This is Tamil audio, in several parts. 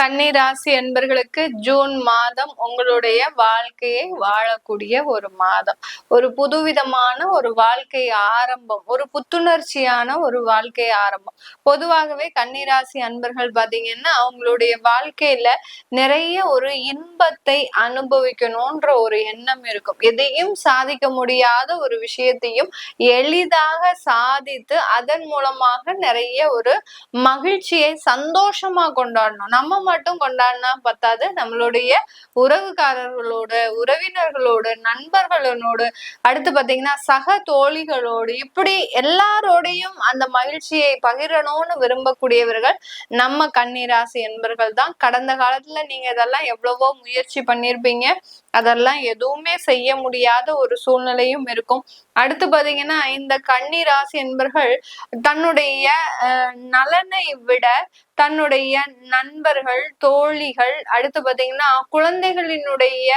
கன்னிராசி என்பர்களுக்கு ஜூன் மாதம் உங்களுடைய வாழ்க்கையை வாழக்கூடிய ஒரு மாதம். ஒரு புதுவிதமான ஒரு வாழ்க்கை ஆரம்பம் ஒரு புத்துணர்ச்சியான ஒரு வாழ்க்கை ஆரம்பம். பொதுவாகவே கன்னிராசி அன்பர்கள் பாத்தீங்கன்னா அவங்களுடைய வாழ்க்கையில நிறைய ஒரு இன்பத்தை அனுபவிக்கணும்ன்ற ஒரு எண்ணம் இருக்கும். எதையும் சாதிக்க முடியாத ஒரு விஷயத்தையும் எளிதாக சாதித்து அதன் மூலமாக நிறைய ஒரு மகிழ்ச்சியை சந்தோஷமா கொண்டாடணும். நம்ம மட்டும் கொண்டாடினா பத்தாது. நம்மளுடைய உறவுக்காரர்களோட உறவினர்களோடு நண்பர்களோடு அடுத்து பாத்தீங்கன்னா சக தோழிகளோடு இப்படி எல்லாரோடையும் அந்த மகிழ்ச்சியை பகிரணும்னு விரும்பக்கூடியவர்கள் நம்ம கன்னிராசி என்பர்கள் தான். கடந்த காலத்துல நீங்க இதெல்லாம் எவ்வளவோ முயற்சி பண்ணிருப்பீங்க. அதெல்லாம் எதுவுமே செய்ய முடியாத ஒரு சூழ்நிலையும் இருக்கும். அடுத்து பாத்தீங்கன்னா இந்த கன்னி ராசி என்பர்கள் தன்னுடைய நலனை விட தன்னுடைய நண்பர்கள் தோழிகள் அடுத்து பாத்தீங்கன்னா குழந்தைகளினுடைய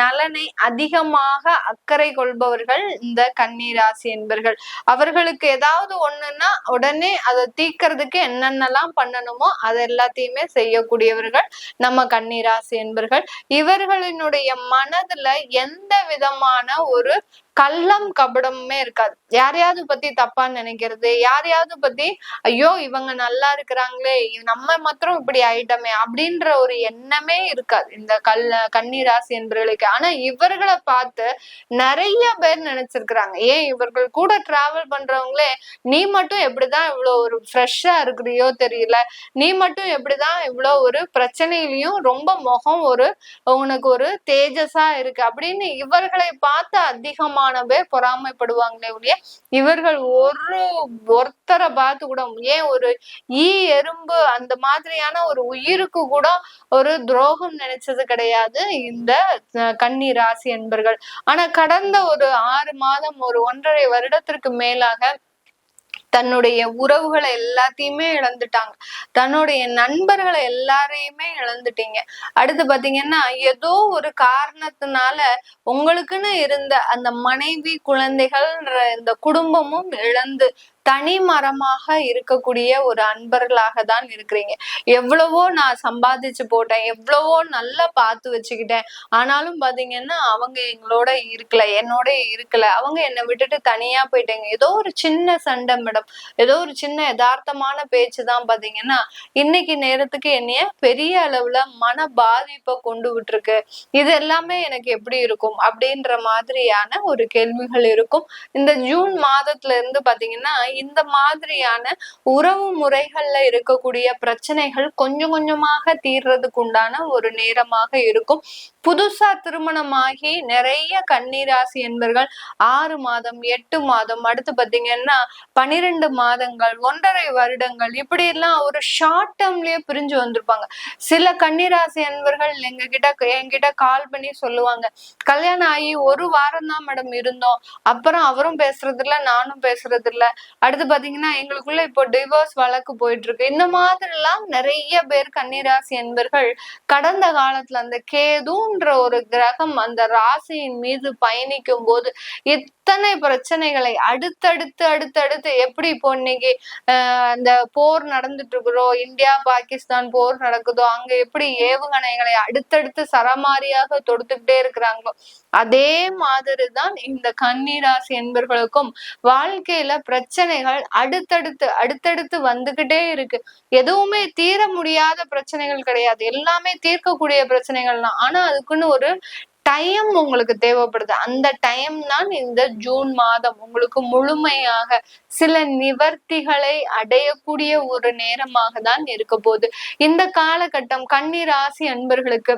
நலனை அதிகமாக அக்கறை கொள்பவர்கள் இந்த கன்னிராசி என்பர்கள். அவர்களுக்கு ஏதாவது ஒண்ணுன்னா உடனே அதை தீக்கிறதுக்கு என்னென்னலாம் பண்ணணுமோ அது எல்லாத்தையுமே செய்யக்கூடியவர்கள் நம்ம கன்னிராசி என்பர்கள். இவர்களினுடைய மனதுல எந்த விதமான ஒரு கள்ளம் கபடமுமே இருக்காது. யாரையாவது பத்தி தப்பா நினைக்கிறது யாரையாவது பத்தி ஐயோ இவங்க நல்லா இருக்கிறாங்களே நம்ம மாத்திரம் இப்படி ஆயிட்டமே அப்படின்ற ஒரு எண்ணமே இருக்காது. இந்த கல்ல கன்னிராசி என்பவர்களுக்கு. ஆனா இவர்களை பார்த்து நிறைய பேர் நினைச்சிருக்கிறாங்க. ஏன் இவர்கள் கூட டிராவல் பண்றவங்களே நீ மட்டும் எப்படிதான் இவ்வளோ ஒரு ஃப்ரெஷ்ஷா இருக்கிறியோ தெரியல. நீ மட்டும் எப்படிதான் இவ்வளோ ஒரு பிரச்சனையிலயும் ரொம்ப முகம் ஒரு உனக்கு ஒரு தேஜஸா இருக்கு அப்படின்னு இவர்களை பார்த்து அதிகமான பேர் பொறாமைப்படுவாங்களே ஒழிய இவர்கள் ஒரு ஒருத்தரை பார்த்து கூட ஏன் ஒரு ஈ எறும்பு அந்த மாதிரியான ஒரு உயிருக்கு கூட ஒரு துரோகம் நினைச்சது கிடையாது இந்த கன்னி ராசி என்பர்கள் ஆனா கடந்த ஒரு ஆறு மாதம் ஒரு ஒன்றரை வருடத்திற்கு மேலாக தன்னுடைய உறவுகளை எல்லாத்தையுமே இழந்துட்டாங்க. தன்னுடைய நண்பர்களை எல்லாரையுமே இழந்துட்டீங்க. அடுத்து பாத்தீங்கன்னா ஏதோ ஒரு காரணத்தினால உங்களுக்குன்னு இருந்த அந்த மனைவி குழந்தைகள்ன்ற இந்த குடும்பமும் இழந்து தனி மரமாக இருக்கக்கூடிய ஒரு அன்பர்களாக தான் இருக்கிறீங்க. எவ்வளவோ நான் சம்பாதிச்சு போட்டேன் எவ்வளவோ நல்லா பார்த்து வச்சுக்கிட்டேன். ஆனாலும் பாத்தீங்கன்னா அவங்க எங்களோட இருக்கல என்னோட இருக்கல. அவங்க என்னை விட்டுட்டு தனியா போயிட்டாங்க. ஏதோ ஒரு சின்ன சண்டை மேடம். ஏதோ ஒரு சின்ன யதார்த்தமான பேச்சு தான் பாத்தீங்கன்னா இன்னைக்கு நேரத்துக்கு என்னைய பெரிய அளவுல மன பாதிப்பை கொண்டு விட்டுருக்கு. இது எல்லாமே எனக்கு எப்படி இருக்கும்? அப்படின்ற மாதிரியான ஒரு கேள்விகள் இருக்கும். இந்த ஜூன் மாதத்துல இருந்து பாத்தீங்கன்னா இந்த மாதிரியான உறவு முறைகள்ல இருக்கக்கூடிய பிரச்சனைகள் கொஞ்சம் கொஞ்சமாக தீர்றதுக்கு உண்டான ஒரு நேரமாக இருக்கும். புதுசா திருமணமாகி நிறைய கண்ணீராசி என்பர்கள் ஆறு மாதம் எட்டு மாதம் அடுத்து பாத்தீங்கன்னா பனிரெண்டு மாதங்கள் ஒன்றரை வருடங்கள் இப்படி எல்லாம் ஒரு ஷார்ட் டேர்ம்லயே பிரிஞ்சு வந்திருப்பாங்க. சில கண்ணீராசி என்பர்கள் எங்க கிட்ட என்கிட்ட கால் பண்ணி சொல்லுவாங்க. கல்யாணம் ஆகி ஒரு வாரம் தான் மேடம் இருந்தோம். அப்புறம் அவரும் பேசுறது இல்ல நானும் பேசுறது இல்ல அடுத்து பாத்தீங்கன்னா எங்களுக்குள்ள இப்போ டிவோர்ஸ் வழக்கு போயிட்டு இருக்கு இந்த மாதிரி எல்லாம் நிறைய பேர் கன்னிராசி என்பர்கள் கடந்த காலத்துல அந்த கேதுன்ற ஒரு கிரகம் அந்த ராசியின் மீது பயணிக்கும் போது இத்தனை பிரச்சனைகளை அடுத்தடுத்து அடுத்தடுத்து எப்படி இப்போ இன்னைக்கு அந்த போர் நடந்துட்டு இருக்கிறோம் இந்தியா பாகிஸ்தான் போர் நடக்குதோ அங்க எப்படி ஏவுகணைகளை அடுத்தடுத்து சரமாரியாக தொடுத்துக்கிட்டே இருக்கிறாங்களோ அதே மாதிரிதான் இந்த கன்னிராசி என்பர்களுக்கும் வாழ்க்கையில பிரச்சனைகள் அடுத்தடுத்து அடுத்தடுத்து வந்துகிட்டே இருக்கு. எதுவுமே தீர முடியாத பிரச்சனைகள் கிடையாது. எல்லாமே தீர்க்கக்கூடிய பிரச்சனைகள் தான் ஆனா அதுக்குன்னு ஒரு டைம் உங்களுக்கு தேவைப்படுது. அந்த டைம் தான் இந்த ஜூன் மாதம் உங்களுக்கு முழுமையாக சில நிவர்த்திகளை அடையக்கூடிய ஒரு நேரமாக தான் இருக்க போகுது. இந்த காலகட்டம் கண்ணீராசி அன்பர்களுக்கு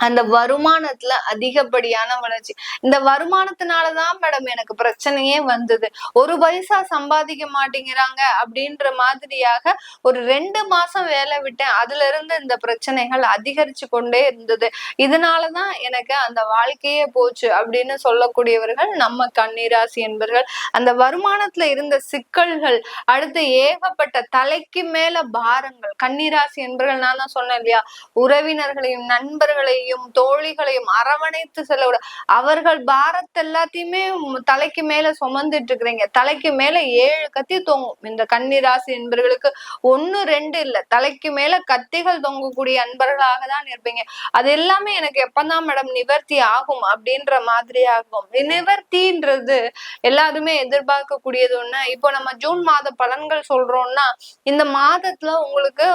அந்த வருமானத்துல அதிகப்படியான வளர்ச்சி. இந்த வருமானத்தினாலதான் மேடம் எனக்கு பிரச்சனையே வந்தது. ஒரு பைசா சம்பாதிக்க மாட்டேங்கிறாங்க அப்படின்ற மாதிரியாக ஒரு ரெண்டு மாசம் வேலை விட்டேன். அதுல இருந்து இந்த பிரச்சனைகள் அதிகரிச்சு கொண்டே இருந்தது. இதனாலதான் எனக்கு அந்த வாழ்க்கையே போச்சு அப்படின்னு சொல்லக்கூடியவர்கள் நம்ம கண்ணீராசி என்பர்கள். அந்த வருமானத்துல இருந்த சிக்கல்கள் அடுத்து ஏகப்பட்ட தலைக்கு மேல பாரங்கள். கண்ணீராசி என்பர்கள் நான் தான் சொன்னேன் இல்லையா? உறவினர்களையும் நண்பர்களையும் தோழர்களையும் தோழிகளையும் அரவணைத்து செல்ல அவர்கள் பாரத் எல்லாத்தையுமே தலைக்கு மேல சுமந்துட்டு இருக்கிறீங்க. தலைக்கு மேல ஏழு கத்தி தொங்கும். இந்த கன்னிராசி என்பர்களுக்கு ஒன்னு ரெண்டு இல்ல. தலைக்கு மேல கத்திகள் தொங்கக்கூடிய அன்பர்களாக தான் இருப்பீங்க. அது எல்லாமே எனக்கு எப்பதான் மேடம் நிவர்த்தி ஆகும் அப்படின்ற மாதிரி ஆகும் நிவர்த்தின்றது எல்லாருமே எதிர்பார்க்கக்கூடியது ஒண்ணு. இப்போ நம்ம ஜூன் மாத பலன்கள் சொல்றோம்னா இந்த மாதத்துல உங்களுக்கு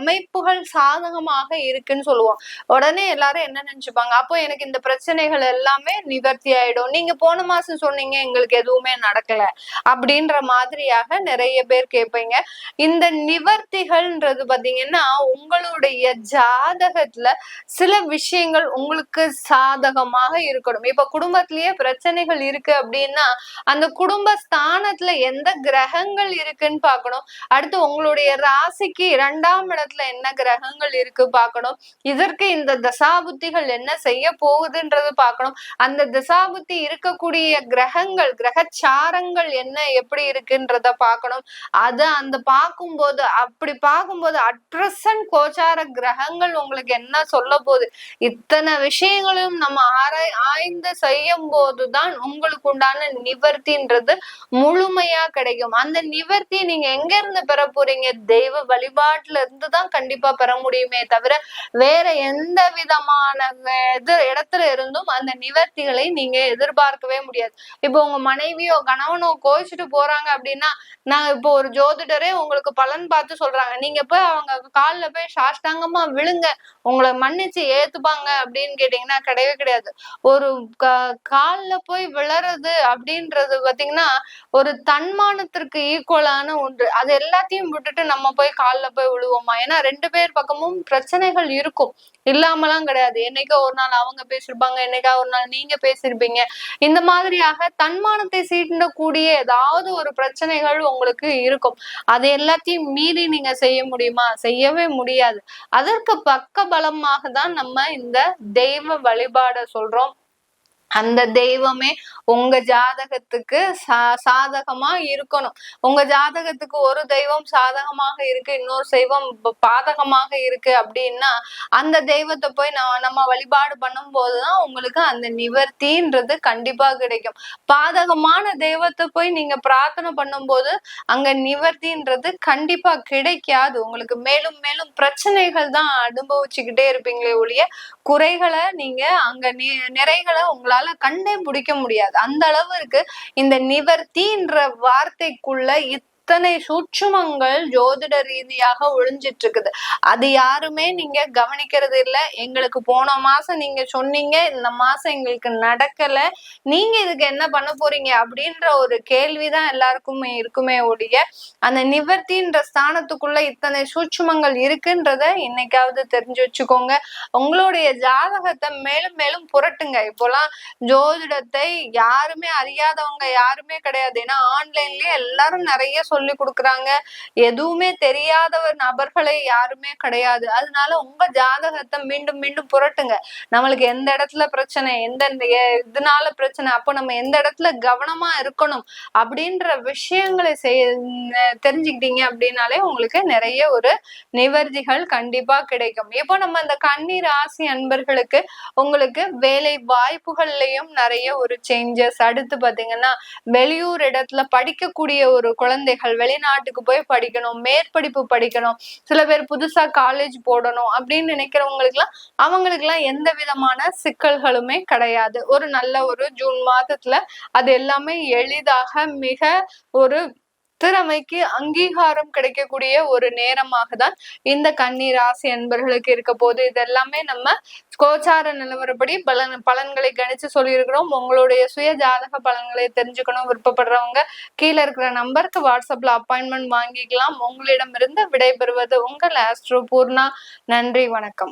அமைப்புகள் சாதகமாக இருக்குன்னு சொல்லுவோம். உடனே எல்லாரும் என்ன நினைச்சுப்பாங்க? அப்போ எனக்கு இந்த பிரச்சனைகள் எல்லாமே நிவர்த்தி ஆயிடும். நீங்க போன மாசம் சொன்னீங்க எங்களுக்கு எதுவுமே நடக்கல அப்படின்ற மாதிரியாக நிறைய பேர் கேட்பீங்க இந்த நிவர்த்திகள்ன்றது பாத்தீங்கன்னா உங்களுடைய ஜாதகத்துல சில விஷயங்கள் உங்களுக்கு சாதகமாக இருக்கணும். இப்ப குடும்பத்திலேயே பிரச்சனைகள் இருக்கு அப்படின்னா அந்த குடும்ப ஸ்தானத்துல எந்த கிரகங்கள் இருக்குன்னு பாக்கணும் அடுத்து உங்களுடைய ராசிக்கு இரண்டாம் இடத்துல என்ன கிரகங்கள் இருக்கு பார்க்கணும். இதற்கு இந்த தசாபுத்திகள் என்ன செய்ய போகுதுன்றது பார்க்கணும். அந்த தசாபுத்தி இருக்கக்கூடிய கிரகங்கள் கிரகச்சாரங்கள் என்ன எப்படி இருக்குன்றத பார்க்கணும். அது அந்த பார்க்கும்போது அப்படி பார்க்கும்போது அட்ரசன் கோச்சார கிரகங்கள் உங்களுக்கு என்ன சொல்ல போகுது? இத்தனை விஷயங்களையும் நம்ம ஆராய் ஆய்ந்து செய்யும் போதுதான் உங்களுக்கு உண்டான நிவர்த்தின்றது முழுமையா கிடைக்கும். அந்த நிவர்த்தி நீங்க எங்க இருந்து பெற போறீங்க? தெய்வ வழிபாட்டுல இருந்து தான் கண்டிப்பா பெற முடியுமே தவிர வேற எந்த விதமான இது இடத்துல இருந்தும் அந்த நிவர்த்திகளை நீங்க எதிர்பார்க்கவே முடியாது. இப்போ உங்க மனைவியோ கணவனோ கோவிச்சுட்டு போறாங்க அப்படின்னா நான் இப்போ ஒரு ஜோதிடரே உங்களுக்கு பலன் பார்த்து சொல்றாங்க. நீங்க போய் அவங்க காலில் போய் சாஷ்டாங்கமா விழுங்க. உங்களை மன்னிச்சு ஏத்துப்பாங்க அப்படின்னு கேட்டீங்கன்னா கிடையவே கிடையாது. ஒரு காலில் போய் விழறது அப்படின்றது பாத்தீங்கன்னா ஒரு தன்மானத்திற்கு ஈக்குவலான ஒன்று. அது எல்லாத்தையும் விட்டுட்டு நம்ம போய் காலில் போய் விழுவோமா? ஏன்னா ரெண்டு பேர் பக்கமும் பிரச்சனைகள் இருக்கும். இல்லாமலாம் கிடையாது. என்னைக்கோ ஒரு நாள் அவங்க பேசிருப்பாங்க என்னைக்கா ஒரு நாள் நீங்க பேசிருப்பீங்க. இந்த மாதிரியாக தன்மானத்தை சீண்டக்கூடிய ஏதாவது ஒரு பிரச்சனைகள் உங்களுக்கு இருக்கும். அது எல்லாத்தையும் மீறி நீங்க செய்ய முடியுமா? செய்யவே முடியாது. அதற்கு பக்க பலமாக தான் நம்ம இந்த தெய்வ வழிபாட சொல்றோம். அந்த தெய்வமே உங்க ஜாதகத்துக்கு சா சாதகமா இருக்கணும். உங்க ஜாதகத்துக்கு ஒரு தெய்வம் சாதகமாக இருக்கு இன்னொரு தெய்வம் பாதகமாக இருக்கு அப்படின்னா அந்த தெய்வத்தை போய் நான் நம்ம வழிபாடு பண்ணும் போதுதான் உங்களுக்கு அந்த நிவர்த்தின்றது கண்டிப்பா கிடைக்கும். பாதகமான தெய்வத்தை போய் நீங்க பிரார்த்தனை பண்ணும்போது அங்க நிவர்த்தின்றது கண்டிப்பா கிடைக்காது. உங்களுக்கு மேலும் மேலும் பிரச்சனைகள் தான் அனுபவிச்சுக்கிட்டே இருப்பீங்களே ஒழிய குறைகளை நீங்க அங்க நிறைகளை உங்களால் நம்மளால கண்டே பிடிக்க முடியாது. அந்த அளவுக்கு இந்த நிவர்த்தின்ற வார்த்தைக்குள்ள அத்தனை சூட்சுமங்கள் ஜோதிட ரீதியாக ஒழிஞ்சிட்டு இருக்குது அது யாருமே நீங்க கவனிக்கிறது இல்லை. எங்களுக்கு போன மாசம் நீங்க சொன்னீங்க. இந்த மாசம் எங்களுக்கு நடக்கல. நீங்க இதுக்கு என்ன பண்ண போறீங்க அப்படின்ற ஒரு கேள்விதான் எல்லாருக்குமே இருக்குமே ஒழிய அந்த நிவர்த்தின்ற ஸ்தானத்துக்குள்ள இத்தனை சூட்சுமங்கள் இருக்குன்றத இன்னைக்காவது தெரிஞ்சு வச்சுக்கோங்க. உங்களுடைய ஜாதகத்தை மேலும் மேலும் புரட்டுங்க. இப்போலாம் ஜோதிடத்தை யாருமே அறியாதவங்க யாருமே கிடையாது. ஏன்னா ஆன்லைன்லயே எல்லாரும் நிறைய சொல்ல கொடுக்குறாங்க. எதுவுமே தெரியாதவர் நபர்களை யாருமே கிடையாது. அதனால உங்க ஜாதகத்தை மீண்டும் மீண்டும் புரட்டுங்க. நம்மளுக்கு எந்த இடத்துல பிரச்சனை எந்த இதனால பிரச்சனை அப்போ நம்ம எந்த இடத்துல கவனமா இருக்கணும் அப்படின்ற விஷயங்களை செய் தெரிஞ்சுக்கிட்டீங்க அப்படின்னாலே உங்களுக்கு நிறைய ஒரு நிவர்த்திகள் கண்டிப்பா கிடைக்கும். இப்போ நம்ம இந்த கண்ணீர் ஆசி அன்பர்களுக்கு உங்களுக்கு வேலை வாய்ப்புகள்லயும் நிறைய ஒரு சேஞ்சஸ் அடுத்து பாத்தீங்கன்னா வெளியூர் இடத்துல படிக்கக்கூடிய ஒரு குழந்தைகள் குழந்தைகள் வெளிநாட்டுக்கு போய் படிக்கணும் மேற்படிப்பு படிக்கணும் சில பேர் புதுசா காலேஜ் போடணும் அப்படின்னு நினைக்கிறவங்களுக்கு எல்லாம் அவங்களுக்கு எல்லாம் எந்த விதமான சிக்கல்களுமே கிடையாது. ஒரு நல்ல ஒரு ஜூன் மாதத்துல அது எல்லாமே எளிதாக மிக ஒரு திறமைக்கு அங்கீகாரம் கிடைக்கக்கூடிய ஒரு நேரமாக தான் இந்த கன்னி ராசி என்பர்களுக்கு இருக்க போது இதெல்லாமே நம்ம கோச்சார நிலவரப்படி பலன் பலன்களை கணிச்சு சொல்லியிருக்கிறோம். உங்களுடைய சுய ஜாதக பலன்களை தெரிஞ்சுக்கணும். விருப்பப்படுறவங்க கீழே இருக்கிற நம்பருக்கு வாட்ஸ்அப்ல அப்பாயின்மெண்ட் வாங்கிக்கலாம். உங்களிடமிருந்து விடைபெறுவது உங்கள் ஆஸ்ட்ரோ பூர்ணா. நன்றி வணக்கம்.